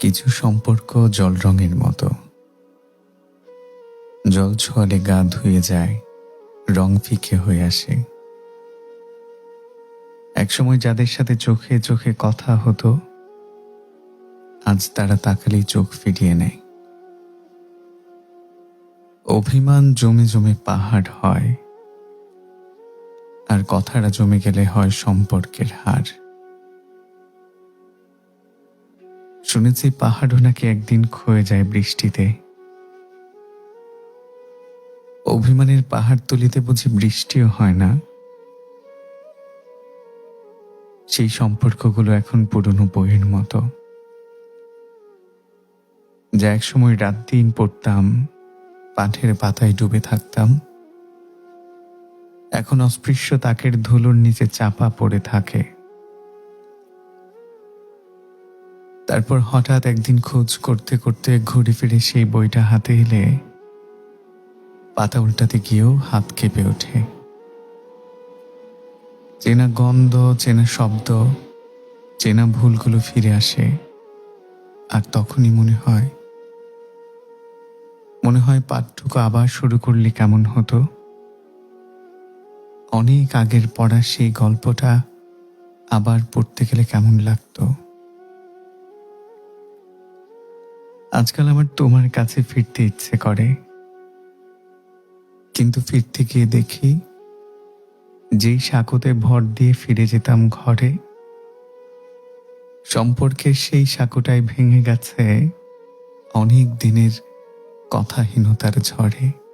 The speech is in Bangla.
কিছু সম্পর্ক জল রঙের মতো। জল ছোঁয়ালে গা ধুয়ে যায়, রং ফিকে হয়ে আসে। একসময় যাদের সাথে চোখে চোখে কথা হতো, আজ তারা তাকালেই চোখ ফিরিয়ে নেয়। অভিমান জমে জমে পাহাড় হয়, আর কথাটা জমে গেলে হয় সম্পর্কের হার। শুনেছি পাহাড়ও নাকি একদিন ক্ষয়ে যায় বৃষ্টিতে। অভিমানের পাহাড় তুলিতে বুঝি বৃষ্টিও হয় না। সেই সম্পর্কগুলো এখন পুরনো বইয়ের মতো। যা একসময় রাত দিন পড়তাম, পাঠের পাতায় ডুবে থাকতাম। এখন অস্পৃশ্য তাকের ধুলোর নিচে চাপা পড়ে থাকে। তারপর হঠাৎ একদিন খোঁজ করতে করতে ঘুরে ফিরে সেই বইটা হাতে এলে পাতা উল্টাতে গিয়েও হাত কেঁপে ওঠে। চেনা গন্ধ, চেনা শব্দ, চেনা ভুলগুলো ফিরে আসে আর তখনই মনে হয় মনে হয় পাঠটুকু আবার শুরু করলে কেমন হতো। অনেক আগের পড়া সেই গল্পটা আবার পড়তে গেলে কেমন লাগতো। আজকাল আমার তোমার কাছে ফিরতে ইচ্ছে করে। কিন্তু ফিরতে গিয়ে দেখি, যেই সাঁকোতে ভর দিয়ে ফিরে যেতাম ঘরে সম্পর্কে সেই সাঁকোটাই ভেঙে গেছে অনেক দিনের কথাহীনতার ঝড়ে।